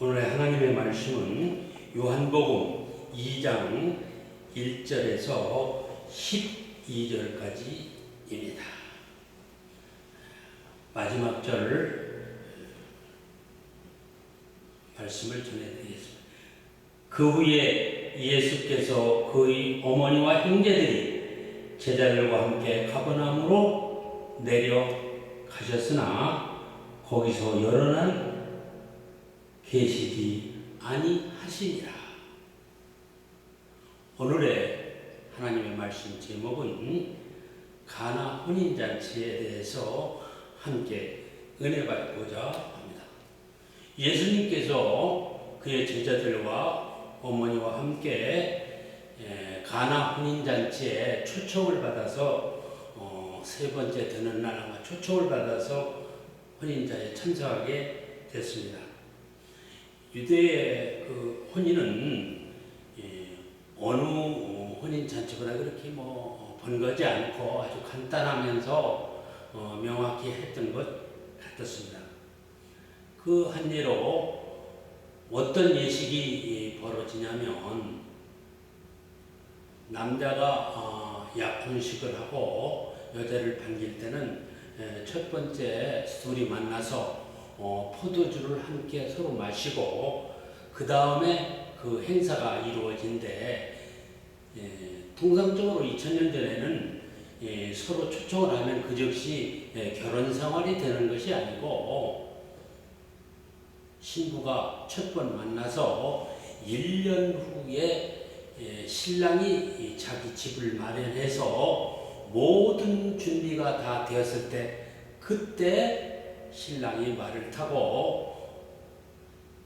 오늘의 하나님의 말씀은 요한복음 2장 1절에서 12절까지입니다. 마지막 절 말씀을 전해드리겠습니다. 그 후에 예수께서 그의 어머니와 형제들이 제자들과 함께 가버나움으로 내려가셨으나 거기서 여러 날 계시지 아니하시니라. 오늘의 하나님의 말씀 제목은 가나 혼인잔치에 대해서 함께 은혜 받고자 합니다. 예수님께서 그의 제자들과 어머니와 함께 에, 가나 혼인잔치에 초청을 받아서 어, 세 번째 되는 날 아마 초청을 받아서 혼인자에 참석하게 됐습니다. 유대의 그 혼인은 예, 어느 혼인 잔치보다 그렇게 뭐 번거지 않고 아주 간단하면서 어, 명확히 했던 것 같았습니다. 그 한 예로 어떤 예식이 벌어지냐면 남자가 어, 약혼식을 하고 여자를 반길 때는 에, 첫 번째 둘이 만나서 어, 포도주를 함께 서로 마시고 그 다음에 그 행사가 이루어진데 예, 통상적으로 2000년 전에는 예, 서로 초청을 하면 그 즉시 예, 결혼 생활이 되는 것이 아니고 신부가 첫 번 만나서 1년 후에 예, 신랑이 이 자기 집을 마련해서 모든 준비가 다 되었을 때 그때 신랑이 말을 타고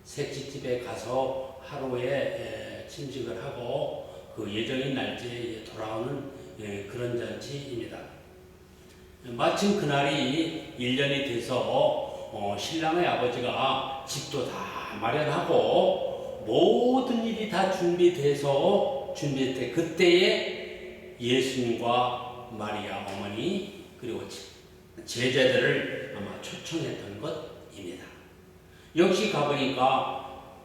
색지집에 가서 하루에 에, 침식을 하고 그 예정인 날짜에 돌아오는 예, 그런 잔치입니다. 마침 그날이 1년이 돼서 어, 신랑의 아버지가 집도 다 마련하고 모든 일이 다 준비돼서 준비했대 그때에 예수님과 마리아 어머니 그리고 제자들을 아마 초청했던 것입니다. 역시 가보니까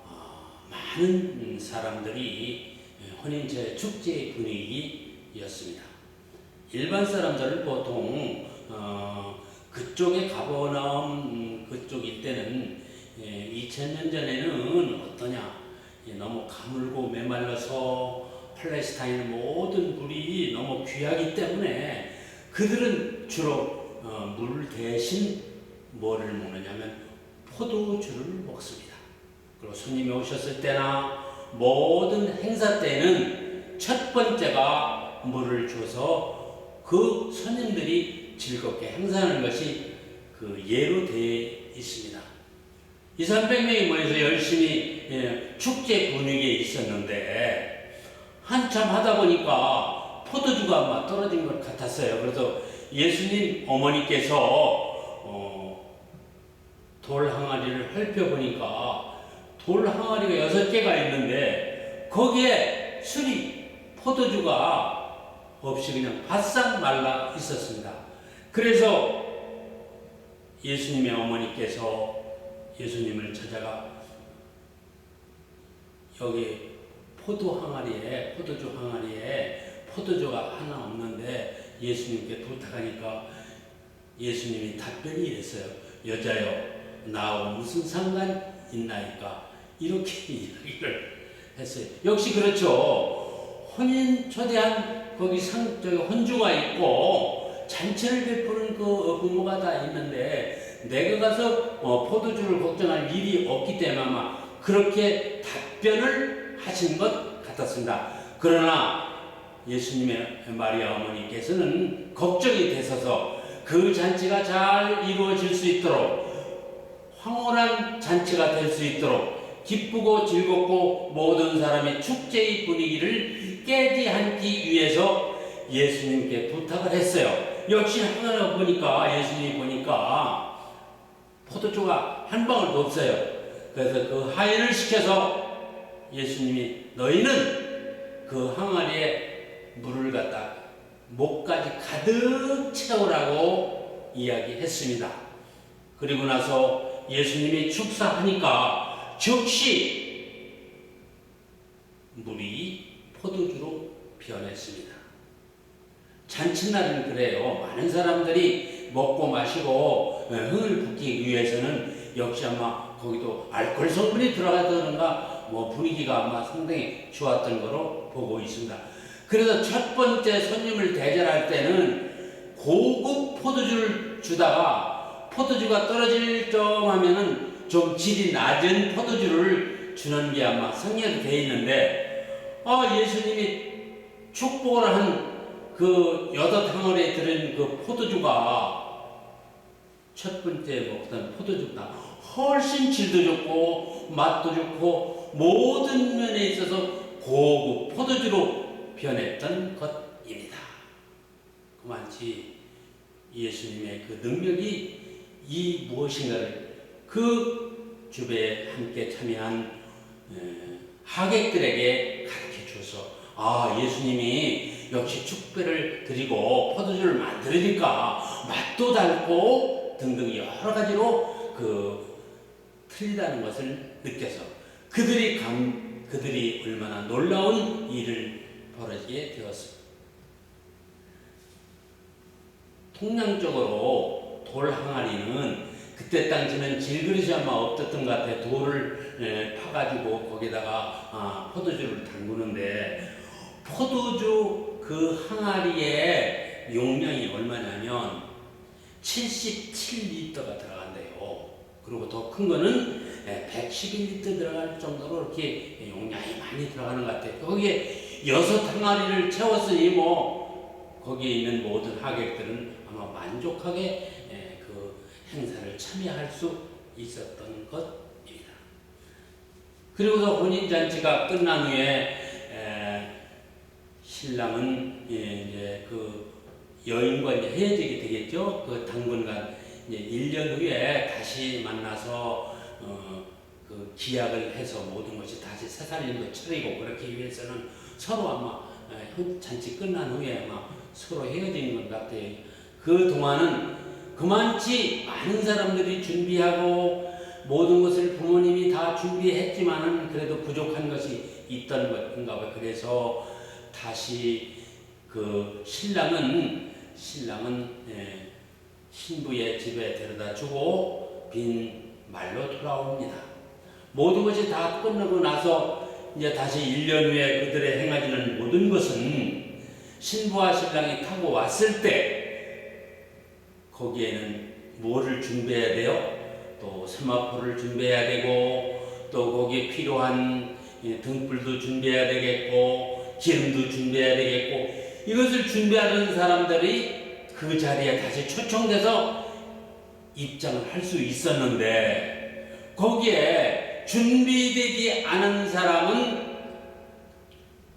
어, 많은 사람들이 혼인제 축제의 분위기였습니다. 일반 사람들은 보통 어, 그쪽에 가보나움 음, 그쪽 일때는 예, 2000년 전에는 어떠냐 예, 너무 가물고 메말라서 팔레스타인 모든 물이 너무 귀하기 때문에 그들은 주로 어, 물 대신 뭐를 먹느냐면 포도주를 먹습니다. 그리고 손님이 오셨을 때나 모든 행사 때는 첫 번째가 물을 줘서 그 손님들이 즐겁게 행사하는 것이 그 예로 되어 있습니다. 2, 300명이 모여서 열심히 예, 축제 분위기에 있었는데 한참 하다 보니까 포도주가 아마 떨어진 것 같았어요. 그래서 예수님 어머니께서 어, 돌 항아리를 헐펴보니까 돌 항아리가 여섯 개가 있는데 거기에 술이 포도주가 없이 그냥 바싹 말라 있었습니다. 그래서 예수님의 어머니께서 예수님을 찾아가 여기 포도 항아리에 포도주 항아리에 포도주가 하나 없는데 예수님께 부탁하니까 예수님이 답변이 이랬어요. 여자여 나하고 무슨 상관 있나이까 이렇게 이야기를 했어요. 역시 그렇죠. 혼인 초대한 거기 상 저기 혼주가 있고 잔치를 베푸는 그 부모가 다 있는데 내가 가서 어, 포도주를 걱정할 일이 없기 때문에 아마 그렇게 답변을 하신 것 같았습니다. 그러나 예수님의 마리아 어머니께서는 걱정이 되셔서 그 잔치가 잘 이루어질 수 있도록 황홀한 잔치가 될 수 있도록 기쁘고 즐겁고 모든 사람이 축제의 분위기를 깨지 않기 위해서 예수님께 부탁을 했어요. 역시 하나 보니까 예수님이 보니까 포도주가 한 방울도 없어요. 그래서 그 하인을 시켜서 예수님이 너희는 그 항아리에 물을 갖다 목까지 가득 채우라고 이야기했습니다. 그리고 나서 예수님이 축사하니까 즉시 물이 포도주로 변했습니다. 잔칫날은 그래요. 많은 사람들이 먹고 마시고 예, 흥을 붙기 위해서는 역시 아마 거기도 알코올 성분이 들어가던가 뭐 분위기가 아마 상당히 좋았던 거로 보고 있습니다. 그래서 첫 번째 손님을 대접할 때는 고급 포도주를 주다가 포도주가 떨어질 점 하면은 좀 질이 낮은 포도주를 주는 게 아마 성경에 돼 있는데 아 예수님이 축복을 한 그 여덟 덩어리에 들은 그 포도주가 첫 번째 먹던 포도주보다 훨씬 질도 좋고 맛도 좋고 모든 면에 있어서 고급 포도주로 변했던 것입니다. 그만치 예수님의 그 능력이 이 무엇인가를 그 주배에 함께 참여한 에, 하객들에게 가르쳐 주어서 아 예수님이 역시 축배를 드리고 포도주를 만들으니까 맛도 달고 등등 여러 가지로 그 틀리다는 것을 느껴서 그들이 감 그들이 얼마나 놀라운 일을 벌어지게 되었습니다. 통량적으로 돌 항아리는 그때 당시는 질그릇이 아마 없었던 것 같아요. 돌을 에, 파가지고 거기다가 아, 포도주를 담그는데 포도주 그 항아리의 용량이 얼마냐면 77리터가 들어간대요. 그리고 더 큰 거는 111리터 들어갈 정도로 이렇게 용량이 많이 들어가는 것 같아요. 거기에 여섯 항아리를 채웠으니 뭐 거기에 있는 모든 하객들은 아마 만족하게 에, 그 행사를 참여할 수 있었던 것입니다. 그리고서 혼인잔치가 끝난 후에 에, 신랑은 예, 이제 그 여인과 이제 헤어지게 되겠죠. 그 당분간 이제 1년 후에 다시 만나서 어, 그 기약을 해서 모든 것이 다시 새 살림도 차리고 그렇게 위해서는 서로 아마 잔치 끝난 후에 아마 서로 헤어지는 것 같아요. 그 동안은 그만치 많은 사람들이 준비하고 모든 것을 부모님이 다 준비했지만은 그래도 부족한 것이 있던 것인가 봐요. 그래서 다시 그 신랑은 신랑은 예, 신부의 집에 데려다 주고 빈 말로 돌아옵니다. 모든 것이 다 끝나고 나서 이제 다시 1년 후에 그들의 행하지는 모든 것은 신부와 신랑이 타고 왔을 때 거기에는 뭐를 준비해야 돼요? 또 세마포를 준비해야 되고 또 거기에 필요한 예, 등불도 준비해야 되겠고 기름도 준비해야 되겠고 이것을 준비하는 사람들이 그 자리에 다시 초청돼서 입장을 할 수 있었는데 거기에 준비되지 않은 사람은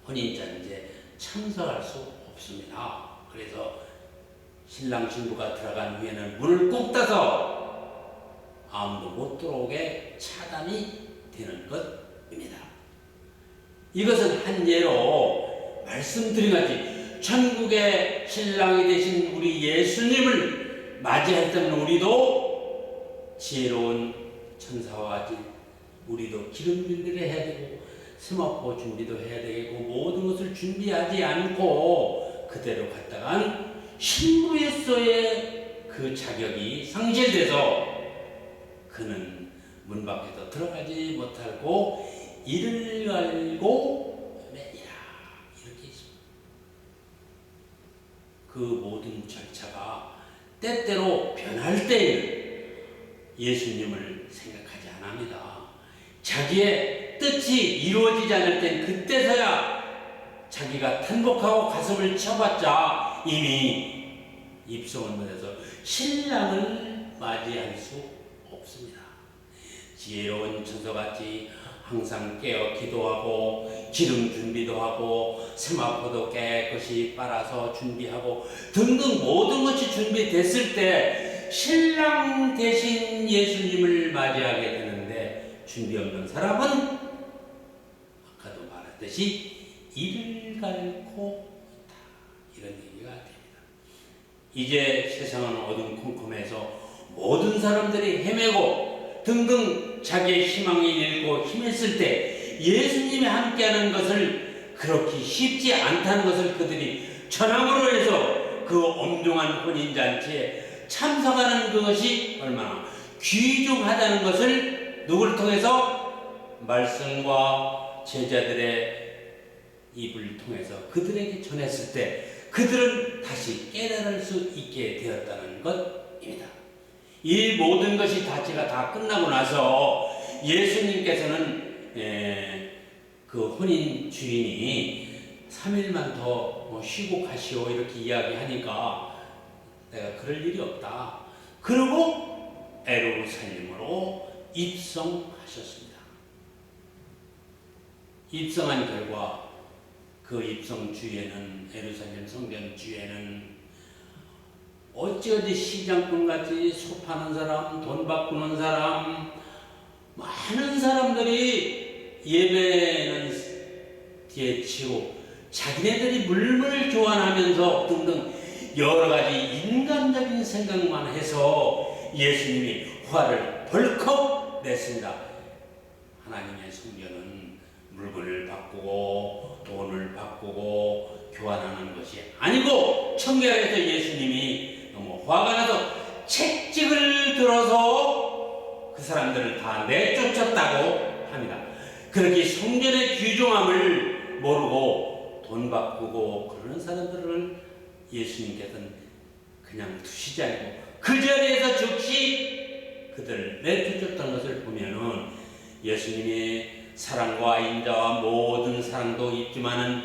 혼인잔치에 참석할 수 없습니다. 그래서 신랑 신부가 들어간 후에는 문을 꾹 닫아서 아무도 못 들어오게 차단이 되는 것입니다. 이것은 한 예로 말씀드린 같이 천국의 신랑이 되신 우리 예수님을 맞이할 때는 우리도 지혜로운 천사와 같이 우리도 기름 준비를 해야 되고 스마포 준비도 해야 되고 모든 것을 준비하지 않고 그대로 갔다간 신부에서의 그 자격이 상실돼서 그는 문 밖에도 들어가지 못하고 이를 갈고 매니라 이렇게 있습니다. 그 모든 절차가 때때로 변할 때에는 예수님을 생각하지 않합니다. 자기의 뜻이 이루어지지 않을 땐 그때서야 자기가 탄복하고 가슴을 쳐봤자 이미 못해서 신랑을 맞이할 수 없습니다. 지혜로운 천사같이 항상 깨어 기도하고 기름 준비도 하고 세마포도 깨끗이 빨아서 준비하고 등등 모든 것이 준비됐을 때 신랑 대신 예수님을 준비 없는 사람은 아까도 말했듯이 이를 갈고 있다 이런 얘기가 됩니다. 이제 세상은 어둠 컴컴해서 모든 사람들이 헤매고 등등 자기의 희망이 잃고 힘했을 때 예수님이 함께하는 것을 그렇게 쉽지 않다는 것을 그들이 전함으로 해서 그 엄중한 혼인잔치에 참석하는 그것이 얼마나 귀중하다는 것을 누구를 통해서 말씀과 제자들의 입을 통해서 그들에게 전했을 때 그들은 다시 깨달을 수 있게 되었다는 것입니다. 이 모든 것이 다치가 다 끝나고 나서 예수님께서는 에, 그 혼인 주인이 3일만 더뭐 쉬고 가시오 이렇게 이야기하니까 내가 그럴 일이 없다. 그리고 에루살렘으로 입성하셨습니다. 입성한 결과 그 입성 주에는 에루살렘 성전 주에는 어찌 어찌 시장꾼 같이 소 파는 사람, 돈 바꾸는 사람, 많은 사람들이 예배는 뒤에 치고 자기네들이 물물 교환하면서 등등 여러 가지 인간적인 생각만 해서 예수님이 화를 벌컥 냈습니다. 하나님의 성전은 물건을 바꾸고 돈을 바꾸고 교환하는 것이 아니고 청결해서 예수님이 너무 화가 나서 채찍을 들어서 그 사람들을 다 내쫓았다고 합니다. 그렇게 성전의 귀중함을 모르고 돈 바꾸고 그러는 사람들을 예수님께서는 그냥 두시지 않고 그 자리에서 즉시 그들을 내쫓았던 것을 보면은 예수님의 사랑과 인자와 모든 사랑도 있지만은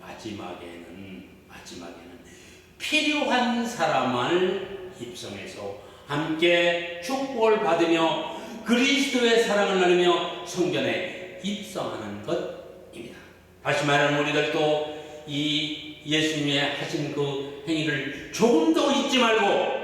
마지막에는 마지막에는 필요한 사람을 입성해서 함께 축복을 받으며 그리스도의 사랑을 나누며 성전에 입성하는 것입니다. 다시 말하면 우리들도 이 예수님의 하신 그 행위를 조금 더 잊지 말고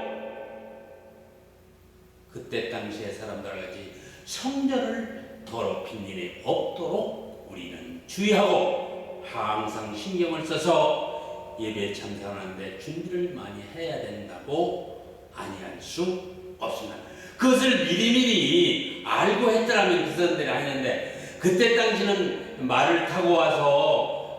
그때 당시의 사람들 같이 성전을 더럽힌 일이 없도록 우리는 주의하고 항상 신경을 써서 예배 참석하는데 준비를 많이 해야 된다고 아니할 수 없습니다. 그것을 미리미리 알고 했더라면 그 사람들이 하는데 그때 당시는 말을 타고 와서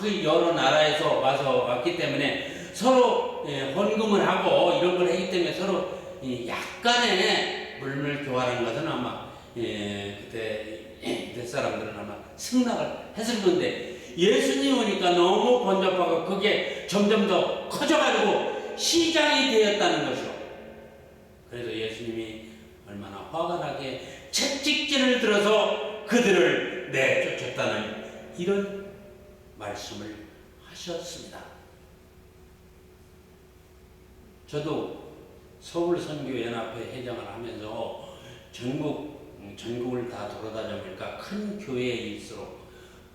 저기 여러 나라에서 와서 왔기 때문에 서로 예, 헌금을 하고 이런 걸 했기 때문에 서로 이 약간의 물물 교환한 것은 아마 예, 그때 그때 사람들은 아마 승낙을 했을 건데 예수님 오니까 너무 번잡하고 그게 점점 더 커져가지고 시장이 되었다는 것이요. 그래서 예수님이 얼마나 화가 나게 채찍질을 들어서 그들을 내쫓았다는 이런 말씀을 하셨습니다. 저도 서울선교연합회 회장을 하면서 전국 전국을 다 돌아다녀 보니까 큰 교회일수록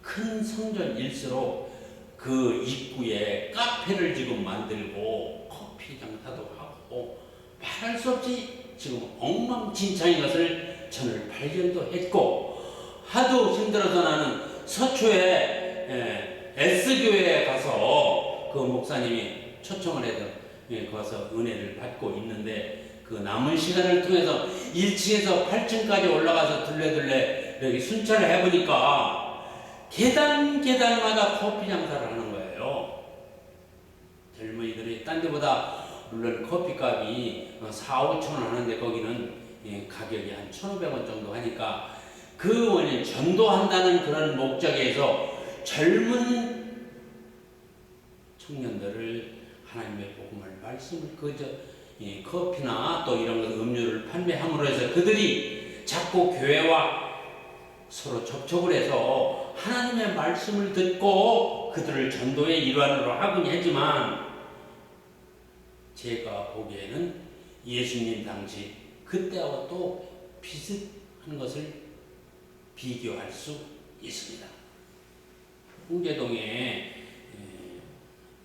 큰 성전일수록 그 입구에 카페를 지금 만들고 커피 장사도 하고 말할 수 없이 지금 엉망진창인 것을 저는 발견도 했고 하도 힘들어서 나는 서초에 예, S교회에 가서 그 목사님이 초청을 해서 예, 거기서 은혜를 받고 있는데 그 남은 시간을 통해서 1층에서 8층까지 올라가서 둘레둘레 여기 순찰을 해보니까 계단 계단마다 커피 장사를 하는 거예요. 젊은이들이 딴 데보다 물론 커피값이 4, 5천 원 하는데 거기는 예, 가격이 한 1,500원 정도 하니까 그 원인 전도한다는 그런 목적에서 젊은 청년들을 하나님의 복음을 말씀을 그저 이 커피나 또 이런 것 음료를 판매함으로 해서 그들이 자꾸 교회와 서로 접촉을 해서 하나님의 말씀을 듣고 그들을 전도의 일환으로 하긴 하지만 제가 보기에는 예수님 당시 그때와 또 비슷한 것을 비교할 수 있습니다. 홍제동에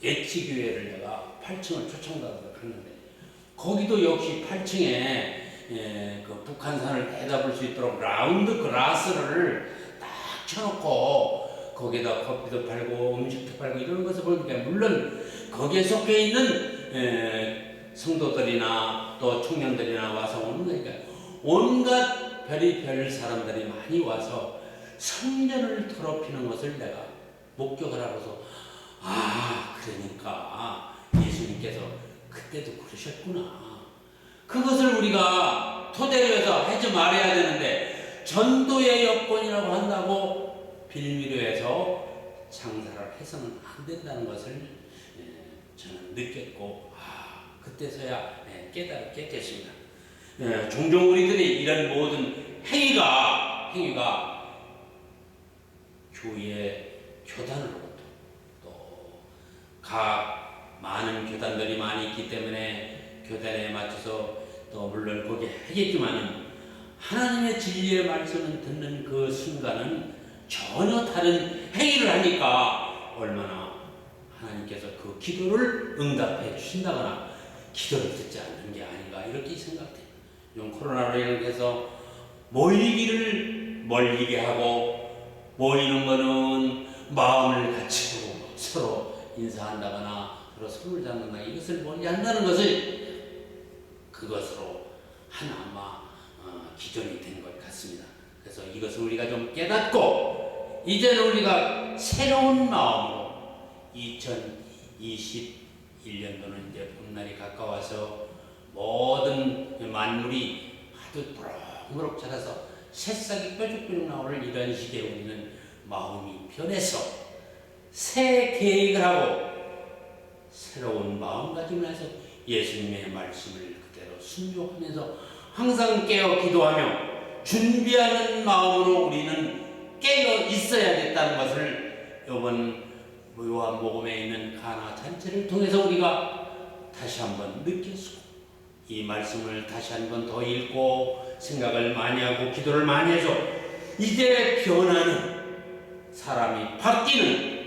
예치교회를 내가 8층을 초청받아서 갔는데 거기도 역시 8층에 그 북한산을 내다볼 수 있도록 라운드 글라스를 딱 쳐놓고 거기다 커피도 팔고 음식도 팔고 이런 것을 보니까 물론 거기에 속해 있는 에, 성도들이나 또 청년들이나 와서 오는 거니까 온갖 별의별 사람들이 많이 와서 성전을 더럽히는 것을 내가 목격을 하고서 아 그러니까 예수님께서 그때도 그러셨구나 그것을 우리가 토대로 해서 하지 말아야 되는데 전도의 여건이라고 한다고 빌미로 해서 장사를 해서는 안 된다는 것을 예, 저는 느꼈고 아 그때서야 예, 깨달게 됐습니다. 예, 종종 우리들이 이런 모든 행위가 행위가 교회 교단으로부터 또 각 많은 교단들이 많이 있기 때문에 교단에 맞춰서 또 물론 거기 하겠지만은 하나님의 진리의 말씀을 듣는 그 순간은 전혀 다른 행위를 하니까 얼마나 하나님께서 그 기도를 응답해 주신다거나 기도를 듣지 않는 게 아닌가 이렇게 생각돼요. 이 코로나로 인해서 모이기를 멀리게 하고 모이는 거는 마음을 서로 인사한다거나 서로 손을 잡는다 이것을 멀리 한다는 것을 그것으로 하나마 어, 기존이 된 것 같습니다. 그래서 이것을 우리가 좀 깨닫고 이제는 우리가 새로운 마음으로 2021년도는 이제 봄날이 가까워서 모든 만물이 하도 무럭무럭 자라서 새싹이 뾰족뾰족 나오는 이런 시기에 우리는 마음이 변해서 새 계획을 하고 새로운 마음가짐을 해서 예수님의 말씀을 그대로 순종하면서 항상 깨어 기도하며 준비하는 마음으로 우리는 깨어 있어야겠다는 것을 이번 요한복음에 있는 가나 잔치를 통해서 우리가 다시 한번 느꼈고 이 말씀을 다시 한번 더 읽고 생각을 많이 하고 기도를 많이 해서 이제 변하는 사람이 바뀌는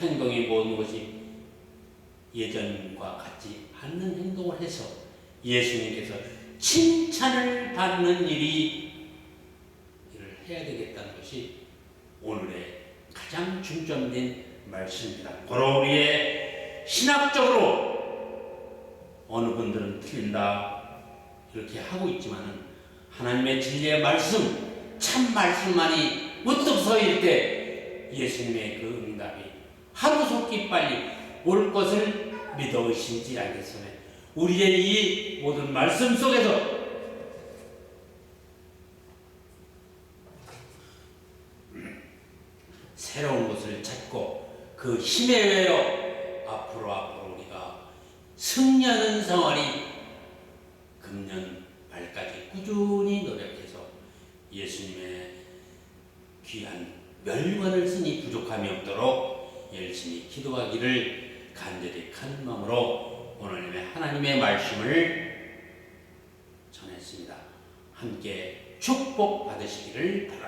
행동이 모든 것이 예전과 같지 않는 행동을 해서 예수님께서 칭찬을 받는 일이 일을 해야 되겠다는 것이 오늘의 가장 중점된 말씀입니다. 바로 우리의 신학적으로 어느 분들은 틀린다 이렇게 하고 있지만은 하나님의 진리의 말씀 참 말씀만이 우뚝 서 있을 때 예수님의 그 응답이 하루속히 빨리 올 것을 믿어 의심지 않겠으면 우리의 이 모든 말씀 속에서 새로운 것을 찾고 그 힘에 의하여 앞으로 앞으로 우리가 승리하는 생활이 금년 말까지 꾸준히 노력해서 예수님의 귀한 멸관을 쓰니 부족함이 없도록 열심히 기도하기를 간절히 큰 마음으로 오늘 하나님의 말씀을 전했습니다. 함께 축복 받으시기를 바랍니다.